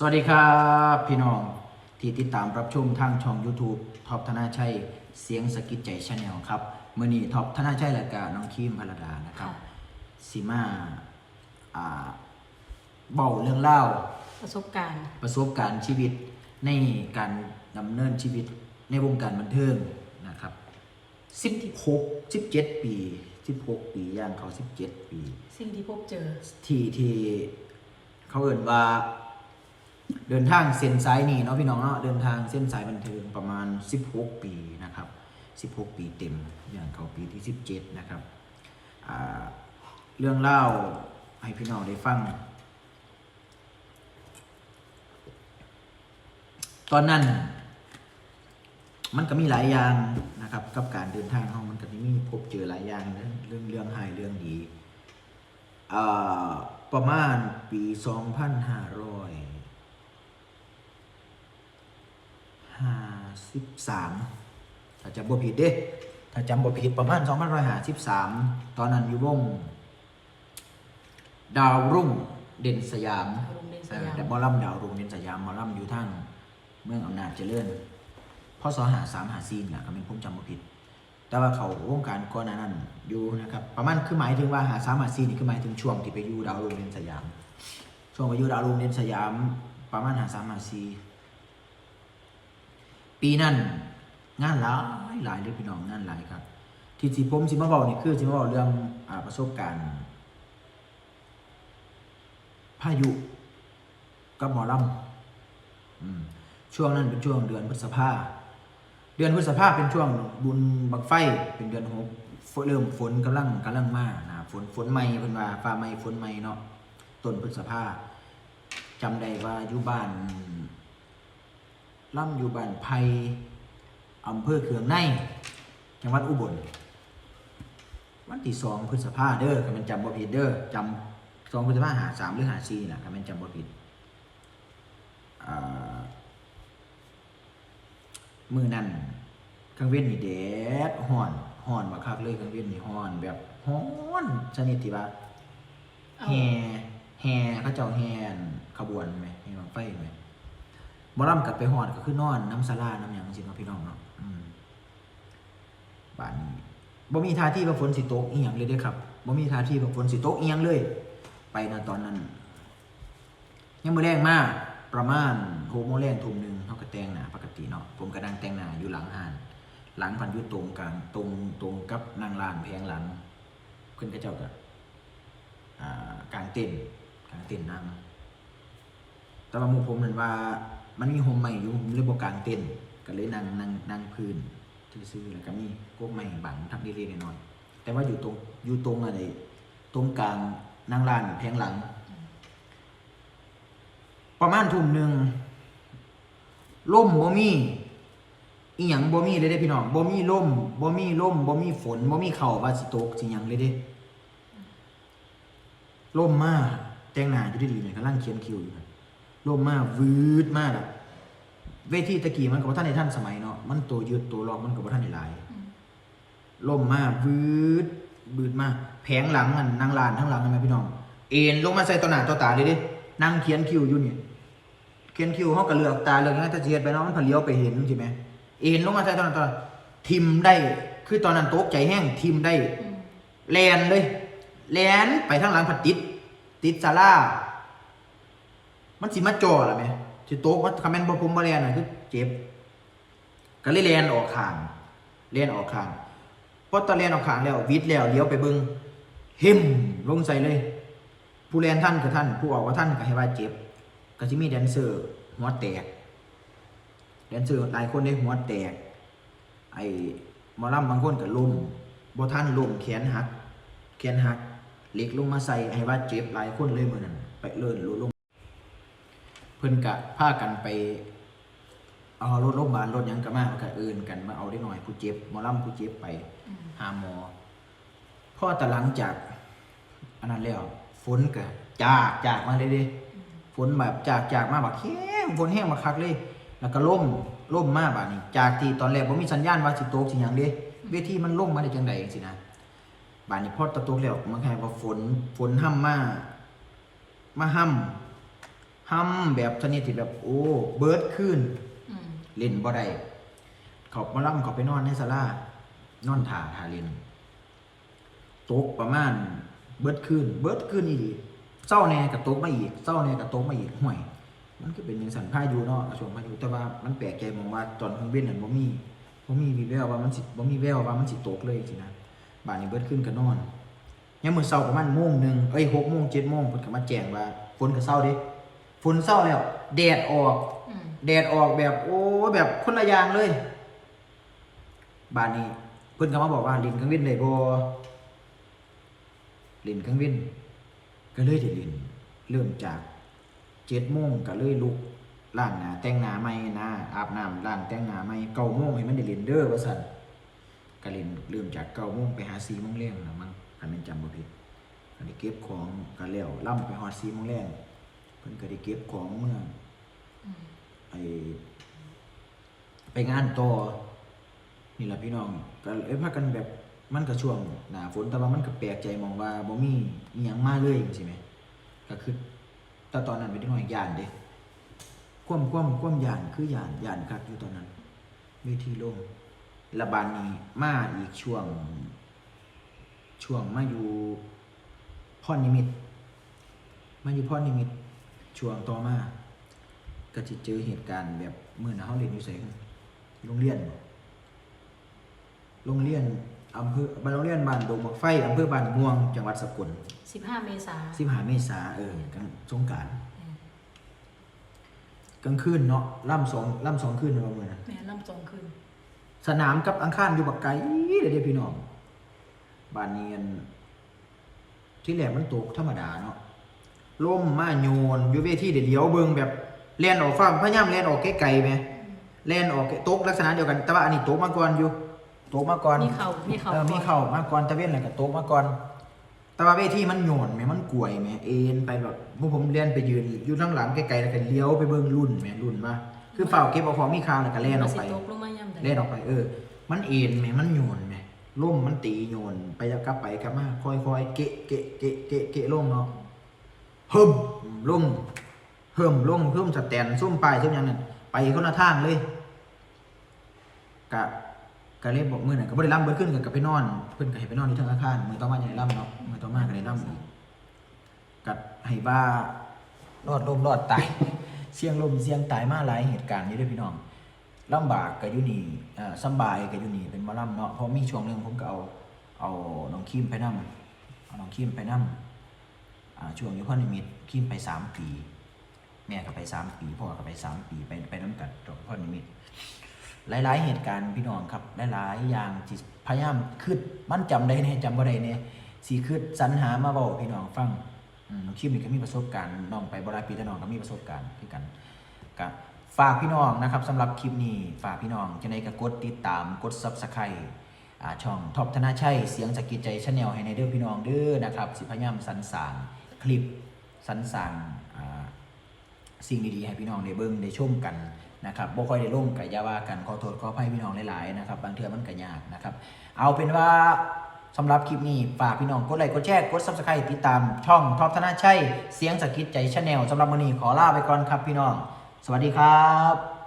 สวัสดีครับพี่น้องที่ติดตามรับชมทางช่อง YouTube ท็อปธนาชัย เสียงสะกิดใจชาแนลครับเมื่อนี้ท็อปธนาชัยและกาน้องคิมพลดานะครับสิมาอ่าเบาเรื่องเล่าวประสบการณ์ประสบการณ์ชีวิตในการดำเนินชีวิตในวงการบันเทิงนะครับ16 17 ปี 16 ปีย่างเขา 17 ปี สิ่งที่พบเจอ ที่ที่เขาเอ่นว่า เดินทางเส้นสายนี่เนาะพี่น้องเนาะเดินทางเส้นสายบันเทิงประมาณ 16 ปีนะครับ 16 ปีเต็มอย่างเขาปีที่ 17 นะครับเรื่องเล่าให้พี่น้องได้ฟัง ตอนนั้น มันก็มีหลายอย่างนะครับ กับการเดินทางของมันก็มีพบเจอหลายอย่างนะเรื่องเรื่องหายเรื่องดีอ่าประมาณปี 2553ถ้าจำบ่ผิดเด้ถ้าจำบ่ผิดประมาณ2553ตอนนั้นอยู่วง ดาวรุ่งเด่นสยามดาวรุ่งเด่นสยามเออแต่หมอลำดาวรุ่งเด่นสยามหมอลำอยู่ทางเมืองอำนาจเจริญพศหาสามหาซีนแหละก็เป็นผมจำบ่ผิด แต่ว่าเขาวงการก่อนหน้านั้นอยู่นะครับ ประมาณคือหมายถึงว่าหาสามหาซีนี่คือหมายถึงช่วงที่ไปอยู่ดาวรุ่งเด่นสยาม ช่วงไปอยู่ดาวรุ่งเด่นสยาม ประมาณหาสามหาซี ปีนั้นงานหลายหลายเลยพี่น้องงานหลายครับ ที่สิผมสิมาบอกนี่คือสิมาบอกเรื่องอประสบการณ์พายุกับหมอลำอืมช่วงนั้นเป็นช่วงเดือนพฤษภาเดือนพฤษภาเป็นช่วงบุญบังไฟเป็นเดือนหกเริ่มฝนกำลังกำลังมานะฝนฝนใหม่เพิ่นว่าฟ้าใหม่ฝนใหม่เนาะต้นพฤษภาจำได้ว่าอยู่บ้าน ล่ำอยู่บ้านไผ่อำเภอเขืองใน จังหวัดอุบล วันที่สองพฤษภาเด้อคันแมันจำบ่ผิดเด้อจำสองพฤษภาหาสามหรือหาสี่นะคันแมันจำบ่ผิดอ่ามือนั่นกลางเว้นนี่แดดฮ้อนฮ้อนบักคักเลยกลางเว้นนี่ฮ้อนแบบฮ้อนชนิดที่ว่าเอาแห่แห่เขาเจ้าแห่ขบวนไหมแห่บังไฟไหม บ่ร่ำกลับไปฮ้อนก็คือนอนน้ำสลาน้ำหยังสิเนาะพี่น้องเนาะบ้านนี้บ่มีท่าที่ว่าฝนสิตกอีหยังเลยเด้ครับบ่มีท่าที่ว่าฝนสิตกอีหยังเลย ไปนะตอนนั้นยังมือแรงมากประมาณ6โมงแรงทุ่มหนึ่งเฮาก็แต่งหนาปกติเนาะผมก็นั่งแต่งหนาอยู่หลังห้าน หลังพันยู่ตรงกลางตรงตรงกับนางลานแพงหลังเพิ่นก็เจ้าก็อ่ากลางเต็นกลางเต็นนั่งแต่ว่ามู่ผมนั่นว่า มันมีโฮมใหม่อยู่ผมเลยบ่กลางเต็นก็เลยนั่งนั่งนั่งพื้นซื่อๆแล้วก็มีกกไม้บังทับเล็กๆน้อยแต่ว่าอยู่ตรงอยู่ตรงอะไรตรงกลางนั่งลานแพงหลัง ประมาณทุ่มหนึ่งล่มบ่มีอีหยังบ่มีเลยเด้พี่น้องบ่มีล่มบ่มีล่มบ่มีฝนบ่มีเข่าว่าสิตกสิหยังเลยเด้ล่มมากแต่งหนาอยู่ดีๆเนี่ยกำลังเขียนคิวอยู่ ล่มมากวืดมากอะเวทีตะกี้มันก็บ่ทันในท่านสมัยเนาะมันตัวยืดตัวรอบมันก็บ่ทันในหลายล่มมากวืดบืดมากแผงหลังอันนั่งลานทั้งหลังใช่ไหมพี่น้อง เอ็นลงมาใส่ต่อหน้าต่อตาเลยดินั่งเขียนคิวอยู่นี่เขียนคิวเขาก็เลือกตาเลือกยังไงถ้าเจียดไปเนาะมันผลเลี้ยวไปเห็นใช่ไหมเอ็นลงมาใส่ต่อหน้าต่อตาทิมได้ คือตอนนั้นโต๊ะใจแห้งทิมได้อืมแลนเลยแลนไปทางหลังผัดติด ติดซาร่า มันสิมาจ่อละไหมสิโต๊ะมันคอมเมนต์บ่ผมบ่แลนน่ะคือเจ็บก็เลยแลนออกข้างแลนออกข้างพอตอนแลนออกข้างแล้ววิดแล้วเลี้ยวไปเบิ่งเห็มลงใส่เลย ผู้แลนท่านกับท่าน ผู้ออกว่าท่านก็ให้ว่าเจ็บก็สิมีแดนเซอร์หัวแตกแดนเซอร์หลายคนได้หัวแตก ไอ้มอลำบางคนก็ล้มบ่ท่านล้มแขนหักแขนหักเหล็กลงมาใส่ให้ว่าเจ็บหลายคนเลยมือนั้นไปเลิ่อนลง เพิ่นกะพากันไปเอารถโรงพยาบาลรถหยังก็มาก็เอื่นกันมาเอาได้หน่อยผู้เจ็บหมอลำผู้เจ็บไปอืมหาหมอพ่อแต่หลังจากอันนั้นแล้วฝนก็จากจากมาเลยเดิฝนแบบจากจากมาแบบแห้งฝนแห้งมาคักเลย แล้วก็ล่มล่มมาบาดนี้ จากที่ตอนแรกผมมีสัญญาณว่าสิตกสิหยังเด้เวทีมันล่มมาได้จังใดจังซี่นะบาดนี้พอตะตกแล้วมันแค่ว่าฝนฝนห้ำมามาห้ำ ห้ำแบบชนิดที่แบบโอ้เบิร์ดขึ้นอืมเล่นบ่ได้เขามาล่ำเขาไปนอนในศาลานอนถ่าถ่าเล่นตกประมาณเบิดคืนเบิดคืนอีดีเศร้าแหน่กับตกมาอีกเศร้าแหน่กับตกมาอีกห่วย มันก็เป็นอย่างสันพายุเนาะช่วงพายุแต่ว่ามันแปลกใจมองว่าตอนเครื่องบินนั่นบ่มีบ่มีวีแววว่ามันสิบ่มีแววว่ามันสิตกเลยสินะบ้านนี้เบิดขึ้นก็นอนยังมื้อเช้าประมาณโมงหนึงเอ้ย6โมง7โมงเพิ่นก็มาแจ้งว่าฝนก็เช้าเด้ ฝนเช้าแล้วแดดออกอืมแดดออกแบบ โอ้แบบคนละอย่างเลยบ้านนี้ เพิ่นก็มาบอกว่าลินเครื่องบินได้บ่ลินเครื่องบินก็เลยได้ลินเริ่มจากเจ็ดโมงก็เลยลุกล้างหน้าแต่งหน้าใหม่นะอาบน้ำล้างแต่งหน้าใหม่เก้าโมงให้มันได้ลินเด้อว่าซั่นก็ลินเริ่มจากเก้าโมงไปหา4โมงแรงนะมั้งคันแม่นจำบ่ผิดก็ได้เก็บของก็แล้วล่ำไปฮอด4โมงแรง เพิ่นก็ได้เก็บของเมื่ออืมไอไปงานต่อนี่แหละพี่น้องก็เอ้ยพากันแบบมันก็ช่วงหน้าฝนแต่ว่ามันก็แปลกใจมองว่าบ่มีอีหยังมาเลยจังซี่แหมก็คือแต่ตอนนั้นเป็นเด็กน้อยย่านเด้ความความความย่านคือย่านย่านคักอยู่ตอนนั้นเวทีโล่งระบานนี้มาอีกช่วง ช่วงมาอยู่พรนิมิตรมาอยู่พรนิมิตร ช่วงต่อมาก็จะเจอเหตุการณ์แบบเมื่อนะเขาเรียนอยู่ไสกันโรงเรียนบ่โรงเรียนอำเภอบ้านโรงเรียนบ้านดงบักไฟอำเภอบ้านม่วงจังหวัดสกลสิบห้าเมษา15เมษาเออกันสงกรารอืมกลางคืนเนาะล่ำสองล่ำสองคืนในวันมื้อนั้นแม่ลำจงคืนสนามกับอังคารอยู่บักไกลเลยเด้พี่น้องบ้านเนียนที่แหลมมันตกธรรมดาเนาะ ล่มมาโยนอยู่เวทีเดี๋ยวเดี๋ยวเบิ่งแบบแล่นออกฟ้าพยายามแล่นออกไกลๆไหมแล่นออกตกลักษณะเดียวกันแต่ว่าอันนี้ตกมาก่อนอยู่ตกมาก่อนมีเข่ามีเข่าเออมีเข่ามาก่อนตะเวนอะไรก็ตกมาก่อน แต่ว่าเวทีมันโยนแหมมันกลวยแหมเอ็นไปแบบพวกผมเลียนไปยืนอยู่ข้างหลังไกลๆแล้วก็เลี้ยวไปเบิ่งรุ่นแหมรุ่นมาคือฝ่าวเก็บเอาของมีคาวแล้วก็แล่นออกไปสิตกลงมาย่ำใดเล่นออกไปเออ มันเอ็นไหมมันโยนไหมล่มมันตีโยนไปแล้วกลับไปกลับมาค่อยๆเกะเกะเกะเกะเกะลงเนาะ เฮิมลงเฮิมลงเฮิมสแตนซุ่มปลายซุ่มอย่างนั้นไปคนละทางเลยกะกะเล่บอกมือหน่ะก็บ่ได้ล่ำเบิดขึ้นกันกับไปนอน เพิ่นก็ให้ไปนอนที่ทางอาคารมือต่อมาอย่าได้ล่ำเนาะมือต่อมาก็ได้ล่ำอีกกัดให้ว่ารอดลมรอดตายเสี่ยงลมเสี่ยงตายมาหลายเหตุการณ์อยู่ด้วยพี่น้องลำบากกับยุนีอ่าสบายกับยุนีเป็นมอลำเนาะเพราะมีช่วงหนึ่งผมก็เอาเอาน้องคิมไปนั่เอาน้องคิมไปนั่อ่า ช่วงยุคนิมิตคิมไปสามปี แม่ก็ไปสามปีพ่อก็ไปสามปีไปไปน้ำกัดตอนพ่อนิมิต หลาย ๆ เหตุการณ์พี่น้องครับ หลาย ๆ อย่างที่พยายามคืดมันจำได้เนี่ยจำบ่ได้เนี่ยสีคืดสรรหามาบอกพี่น้องฟังอืมน้องคิมนี่ก็มีประสบการณ์น้องไปบราปีต่น้องก็มีประสบการณ์คือกันกับฝากพี่น้องนะครับสำหรับคลิปนี้ฝากพี่น้องจะในกระกดติดตามกด Subscribe อ่าช่องท็อปธนาชัยเสียงสกกิจใจชาแนลให้ในเด้อพี่น้องเด้อนะครับ สิพยายามสรรสาง คลิปสรรสร้างอ่าสิ่งดีๆให้พี่น้องได้เบิ่งได้ชมกันนะครับบ่ค่อยได้ลงกับยาว่ากันขอโทษขออภัยพี่น้องหลายๆนะครับบางเทื่อมันก็ยากนะครับ เอาเป็นว่าสำหรับคลิปนี้ฝากพี่น้องกดไลค์กดแชร์กด Subscribe ติดตามช่องท็อปธนาชัยเสียงสกกิจใจชาแนลสำหรับมื้อนี้ขอลาไปก่อนครับพี่น้อง สวัสดีครับ